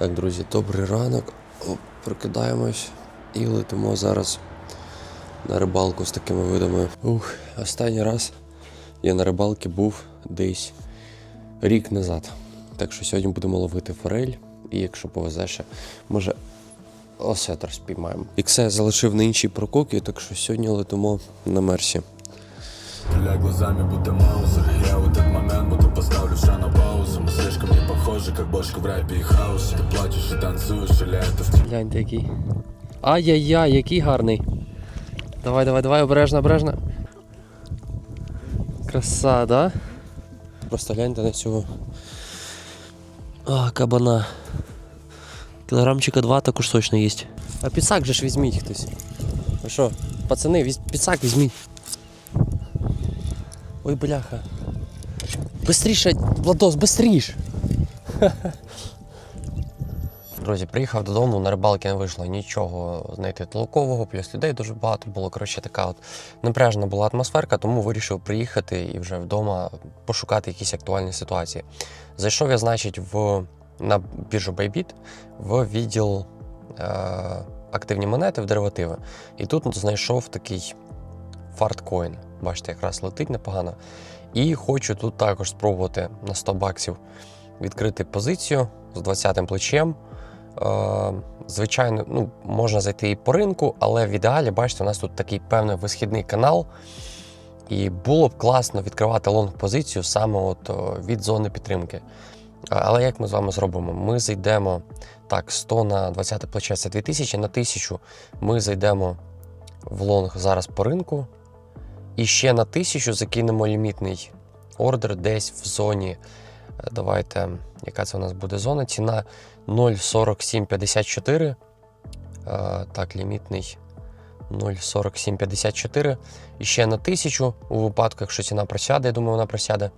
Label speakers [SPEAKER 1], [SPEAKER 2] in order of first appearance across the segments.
[SPEAKER 1] Так, друзі, добрий ранок. О, Прокидаємось і летимо зараз на рибалку з такими видами. Ух, останній раз я на рибалці був десь рік назад. Так що сьогодні будемо ловити форель, і якщо повезе ще, може осетр спіймаємо. Іксе залишив на іншій прококі, так що сьогодні летимо на мерсі
[SPEAKER 2] Стреляй глазами, будто маузер Я в этот момент будто поставлю все на паузу Мы слишком не похожи, как бошка в рэпе и хаосе Ты плачешь и танцуешь, или это в
[SPEAKER 1] Гляньте який. Ай-яй-яй, який гарний. Давай, давай, давай, обережно, обережно. Краса, да? Просто гляньте на цього. А, кабана. Кілограмчика два також точно є. А піцак же ж візьміть хтось. Ви що, пацани, візь... піцак візьміть. Ой, бляха. Бистріше, Владос, бистріш! Друзі, приїхав додому, на рибалки не вийшло нічого знайти толкового, плюс людей дуже багато було. Коротше, така от напряжена була атмосферка, тому вирішив приїхати і вже вдома пошукати якісь актуальні ситуації. Зайшов я, значить, в, на біржу Bybit в відділ е, активні монети в деривативи. І тут знайшов такий фарткоін. Бачите, якраз летить непогано. І хочу тут також спробувати на 100 баксів відкрити позицію з 20-м плечем. Е, Звичайно, ну, можна зайти і по ринку, але в ідеалі, бачите, у нас тут такий певний висхідний канал. І було б класно відкривати лонг-позицію саме от від зони підтримки. Е, Але як ми з вами зробимо? Ми зайдемо так, 100 на 20 плече це 2000, на 1000 ми зайдемо в лонг зараз по ринку. І ще на 1000 закинемо лімітний ордер десь в зоні. е, Давайте, яка це у нас буде зона? Ціна 0,4754. Е, Так, лімітний 0,4754. І ще на 1000 у випадку, якщо ціна просяде, я думаю, вона просяде.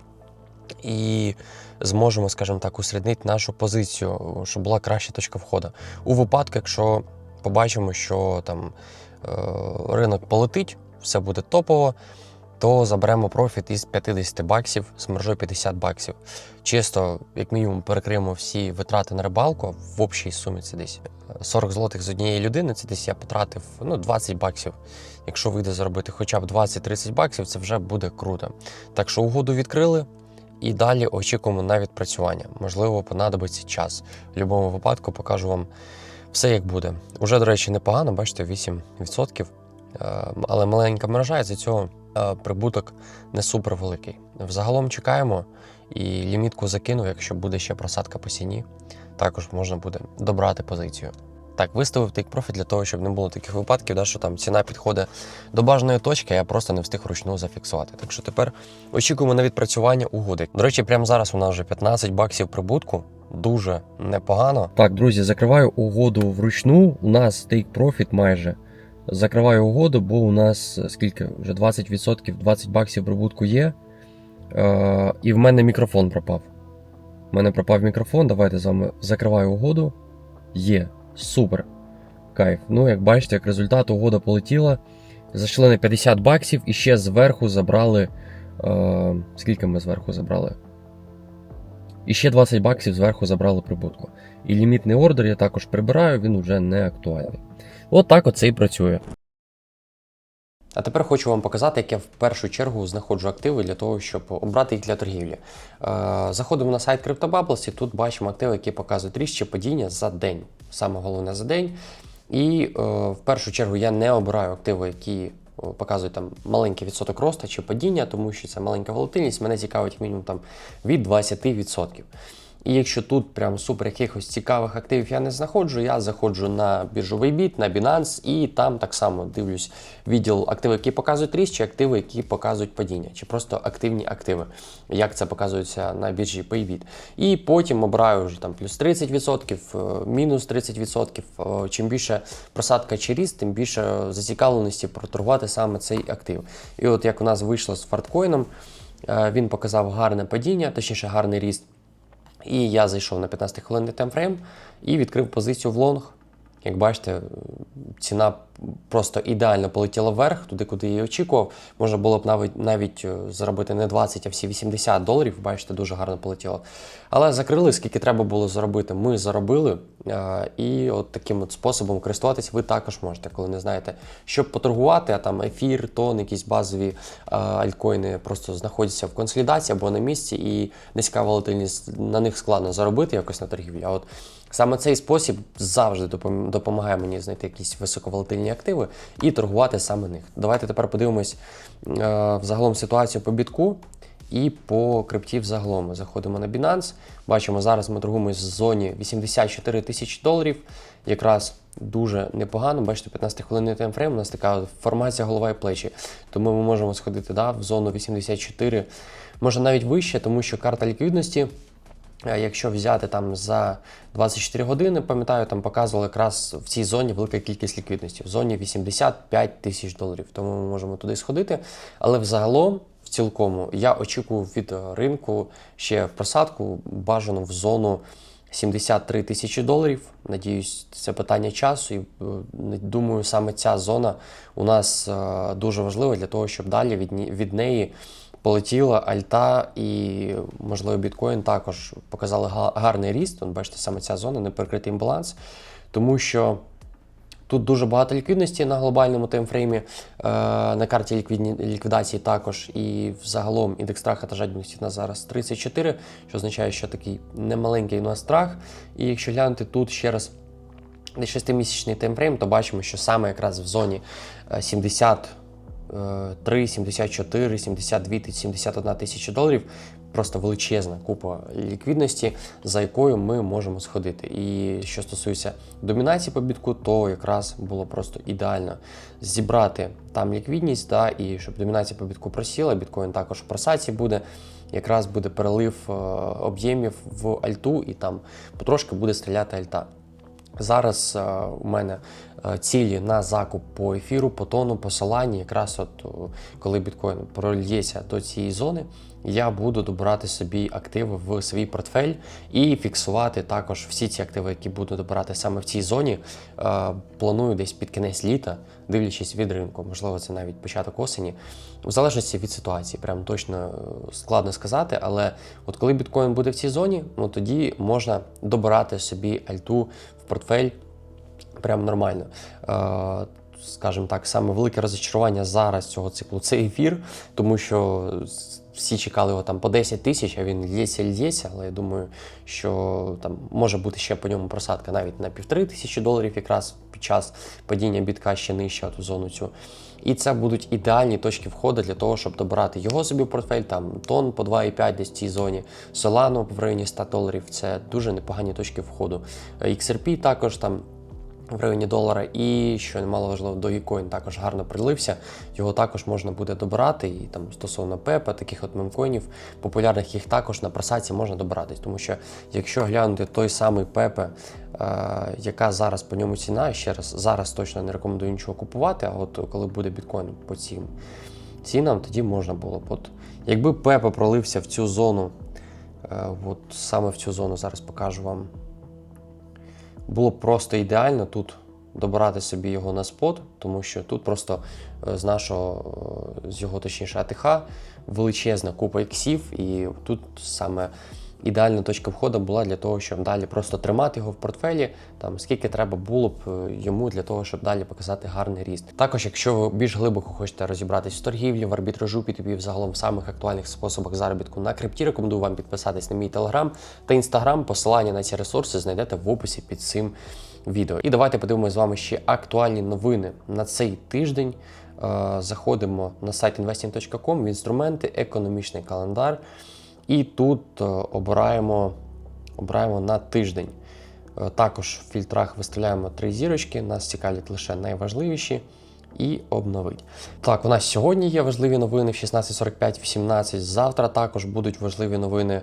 [SPEAKER 1] І зможемо, скажімо так, усереднити нашу позицію, щоб була краща точка входу. У випадку, якщо побачимо, що там е, ринок полетить, все буде топово, то заберемо профіт із 50 баксів з маржою 50 баксів. Чисто, як мінімум, перекриємо всі витрати на рибалку в общій сумі це десь 40 злотих з однієї людини. Це десь я потратив ну, 20 баксів. Якщо вийде заробити хоча б 20-30 баксів, це вже буде круто. Так що угоду відкрили. І далі очікуємо на відпрацювання. Можливо, понадобиться час. В будь-якому випадку покажу вам все, як буде. Уже, до речі, непогано, бачите, 8%. Е, Але маленька мережа, і за цього е, прибуток не супер великий. Взагалом чекаємо і лімітку закинув, якщо буде ще просадка по ціні, також можна буде добрати позицію. Так, виставив тик профіт для того, щоб не було таких випадків, да, що там ціна підходить до бажаної точки, а я просто не встиг вручну зафіксувати. Так що тепер очікуємо на відпрацювання угоди. До речі, прямо зараз у нас вже 15 баксів прибутку. Дуже непогано. Так, друзі, закриваю угоду вручну. У нас take profit майже. Закриваю угоду, бо у нас е, скільки вже 20%, 20 баксів прибутку є. Е, і в мене мікрофон пропав. У мене пропав мікрофон. Давайте з вами закриваю угоду. Є. Супер. Кайф. Ну, як бачите, як результат, угода полетіла. Зайшли на 50 баксів і ще зверху забрали. Е, скільки ми зверху забрали? І ще 20 баксів зверху забрали прибутку. І лімітний ордер я також прибираю, він вже не актуальний. От оце і працює. А тепер хочу вам показати, як я в першу чергу знаходжу активи для того, щоб обрати їх для торгівлі. Е, Заходимо на сайт CryptoBubbles і тут бачимо активи, які показують ріст падіння за день. Саме головне за день. І е, в першу чергу я не обираю активи, які показують там маленький відсоток росту чи падіння, тому що це маленька волатильність. Мене цікавить мінімум там від 20%. І якщо тут прям супер якихось цікавих активів я не знаходжу, я заходжу на біржовий біт, на Binance, і там так само дивлюсь відділ активи, які показують ріст, чи активи, які показують падіння, чи просто активні активи, як це показується на біржі Paybit. І потім обираю вже там плюс 30%, е, мінус 30%. Е, Чим більше просадка чи ріст, тим більше зацікавленості проторгувати саме цей актив. І от як у нас вийшло з фарткоїном, е, він показав гарне падіння, точніше гарний ріст. І я зайшов на 15 хвилинний темфрейм і відкрив позицію в лонг. Як бачите, ціна просто ідеально полетіла вверх, туди, куди я і очікував. Можна було б навіть навіть е, заробити не 20, а всі 80 доларів. Бачите, дуже гарно полетіло. Але закрили, скільки треба було заробити. Ми заробили. е, І от таким от способом користуватись ви також можете, коли не знаєте, щоб поторгувати, а там ефір, тон, якісь базові е, альткоїни просто знаходяться в консолідації або на місці, і низька волатильність на них складно заробити якось на торгівлі. А от саме цей спосіб завжди допомагає мені знайти якісь високоволатильні активи і торгувати саме них. Давайте тепер подивимось е, взагалом ситуацію по бітку. І по крипті взагалом заходимо на Binance. Бачимо, зараз ми торгуємось в зоні 84 тисячі доларів. Якраз дуже непогано. Бачите, 15 хвилинний таймфрейм, у нас така формація голова і плечі. Тому ми можемо сходити да, в зону 84, може навіть вище, тому що карта ліквідності. Е, Якщо взяти там за 24 години, пам'ятаю, там показували якраз в цій зоні велика кількість ліквідності, в зоні 85 тисяч доларів. Тому ми можемо туди сходити. Але взагалом, в цілкому, я очікую від ринку ще в просадку бажано в зону 73 тисячі доларів. Надіюсь, це питання часу. І е, думаю, саме ця зона у нас е, дуже важлива для того, щоб далі від, від неї полетіла альта і, можливо, біткоін також показали гарний ріст. От бачите, саме ця зона не перекритий баланс, тому що. Тут дуже багато ліквідності на глобальному таймфреймі, е, на карті ліквідні, ліквідації також. І взагалом індекс страха та жадібності на зараз 34, що означає, що такий немаленький у нас страх. І якщо глянути тут ще раз 6-місячний таймфрейм, то бачимо, що саме якраз в зоні е, 70. 3, 74, 72, 71 тисячі доларів. Просто величезна купа ліквідності, за якою ми можемо сходити. І що стосується домінації по бітку, то якраз було просто ідеально зібрати там ліквідність, да, і щоб домінація по бітку просіла, біткоін також в просаці буде. Якраз буде перелив е, об'ємів в альту, і там потрошки буде стріляти альта. Зараз е, у мене цілі на закуп по ефіру, по тону, по. Якраз от коли біткоін прольється до цієї зони, я буду добирати собі активи в свій портфель і фіксувати також всі ці активи, які буду добирати саме в цій зоні. Е, Планую десь під кінець літа, дивлячись від ринку, можливо, це навіть початок осені, в залежності від ситуації. Прям точно е, складно сказати, але от коли біткоін буде в цій зоні, ну тоді можна добирати собі альту в портфель прям нормально. Е, Скажімо так, саме велике розчарування зараз цього циклу це ефір, тому що всі чекали його там по 10 тисяч, а він лється, лється, але я думаю, що там може бути ще по ньому просадка навіть на півтори тисячі доларів, якраз під час падіння бітка ще нижче ту зону цю. І це будуть ідеальні точки входу для того, щоб добирати його собі в портфель, там тон по 2,5 десь в цій зоні, Solano в районі 100 доларів. Це дуже непогані точки входу. Е, XRP також там в районі долара. І що немало важливо, Dogecoin також гарно прилився. Його також можна буде добирати. І там стосовно пепа, таких от мемкоїнів, популярних їх також на просаці можна добиратись. Тому що якщо глянути той самий пепе, е, яка зараз по ньому ціна, ще раз, зараз точно не рекомендую нічого купувати. А от коли буде біткоін по цим цінам, тоді можна було б. От, якби пепе пролився в цю зону, е, от саме в цю зону зараз покажу вам було б просто ідеально тут добирати собі його на спот, тому що тут просто е, з нашого, е, з його точніше АТХ величезна купа іксів, і тут саме ідеальна точка входу була для того, щоб далі просто тримати його в портфелі, там скільки треба було б е, йому для того, щоб далі показати гарний ріст. Також, якщо ви більш глибоко хочете розібратись в торгівлі, в арбітражу, P2P, взагалом в самих актуальних способах заробітку на крипті, рекомендую вам підписатись на мій телеграм та інстаграм. Посилання на ці ресурси знайдете в описі під цим відео. І давайте подивимося з вами ще актуальні новини на цей тиждень. Е, Заходимо на сайт investing.com в інструменти, економічний календар. І тут е, обираємо, обираємо на тиждень. Е, Також в фільтрах виставляємо три зірочки, нас цікавлять лише найважливіші. І обновить. Так, у нас сьогодні є важливі новини в 16.45, в 17. Завтра також будуть важливі новини.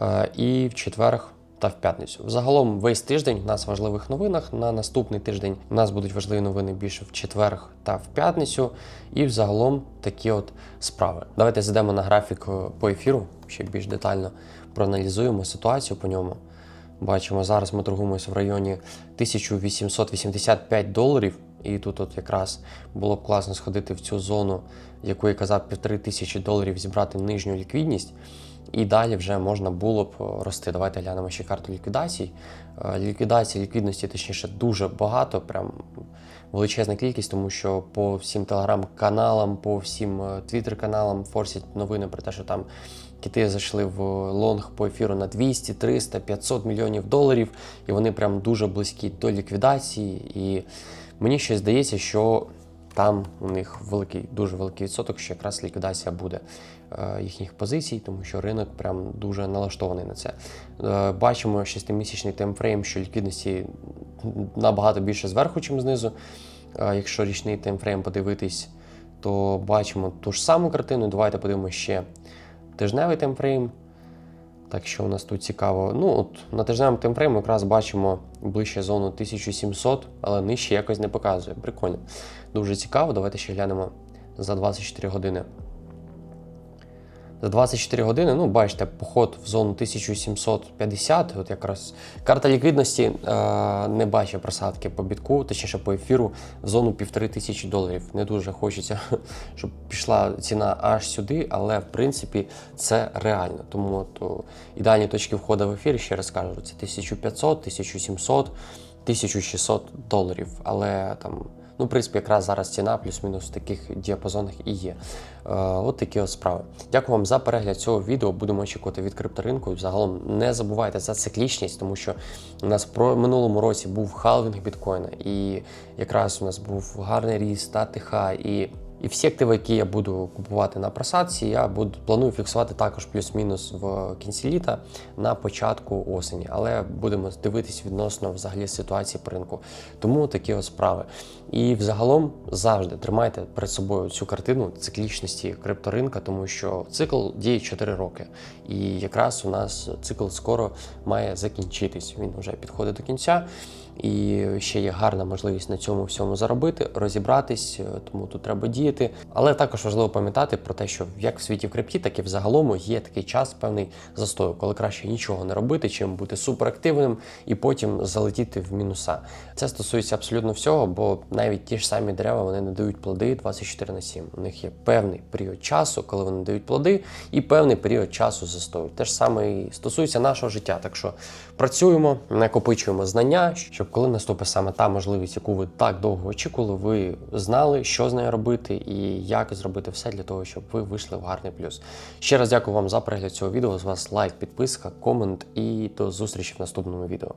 [SPEAKER 1] е, І в четвер та в п'ятницю. Загалом весь тиждень у нас в важливих новинах. На наступний тиждень у нас будуть важливі новини більше в четвер та в п'ятницю. І взагалом такі от справи. Давайте зайдемо на графік е, по ефіру, ще більш детально проаналізуємо ситуацію по ньому. Бачимо, зараз ми торгуємося в районі 1885 доларів. І тут от якраз було б класно сходити в цю зону, яку я казав, півтори тисячі доларів зібрати нижню ліквідність. І далі вже можна було б рости. Давайте глянемо ще карту ліквідацій. Е, Ліквідації, ліквідності, точніше, дуже багато, прям величезна кількість, тому що по всім телеграм-каналам, по всім е, твіттер-каналам форсять новини про те, що там кити зайшли в лонг по ефіру на 200, 300, 500 мільйонів доларів, і вони прям дуже близькі до ліквідації. І мені ще здається, що там у них великий, дуже великий відсоток, що якраз ліквідація буде е, їхніх позицій, тому що ринок прям дуже налаштований на це. Е, бачимо 6-місячний таймфрейм, що ліквідності набагато більше зверху, ніж знизу. Е, якщо річний таймфрейм подивитись, то бачимо ту ж саму картину. Давайте подивимося ще тижневий таймфрейм. Так що у нас тут цікаво. Ну, от на тижневому таймфрейму якраз бачимо ближче зону 1700, але нижче якось не показує. Прикольно. Дуже цікаво. Давайте ще глянемо за 24 години. За 24 години, ну, бачите, поход в зону 1750, от якраз карта ліквідності е, не бачить просадки по бітку, точніше по ефіру в зону 1500 доларів. Не дуже хочеться, щоб пішла ціна аж сюди, але в принципі це реально. Тому от, ідеальні точки входу в ефір, ще раз кажу, це 1500, 1700, 1600 доларів. Але там. Ну, в принципі, якраз зараз ціна плюс-мінус в таких діапазонах і є. Е, от такі от справи. Дякую вам за перегляд цього відео. Будемо очікувати від крипторинку. Загалом не забувайте за циклічність, тому що у нас про минулому році був халвінг біткоїна, і якраз у нас був гарний ріст, тиха і. І всі активи, які я буду купувати на просадці, я буду планую фіксувати також плюс-мінус в кінці літа на початку осені. Але будемо дивитись відносно взагалі ситуації по ринку. Тому такі ось справи. І взагалом завжди тримайте перед собою цю картину циклічності крипторинка, тому що цикл діє 4 роки. І якраз у нас цикл скоро має закінчитись. Він вже підходить до кінця. І ще є гарна можливість на цьому всьому заробити, розібратись, е, тому тут треба діяти. Але також важливо пам'ятати про те, що як в світі в крипті, так і в загалому є такий час, певний застою, коли краще нічого не робити, чим бути суперактивним і потім залетіти в мінуса. Це стосується абсолютно всього, бо навіть ті ж самі дерева вони не дають плоди 24 на 7. У них є певний період часу, коли вони дають плоди, і певний період часу застою. Те ж саме і стосується нашого життя. Так що працюємо, накопичуємо знання, щоб коли наступить саме та можливість, яку ви так довго очікували, ви знали, що з нею робити і як зробити все для того, щоб ви вийшли в гарний плюс. Ще раз дякую вам за перегляд цього відео. З вас лайк, підписка, комент і до зустрічі в наступному відео.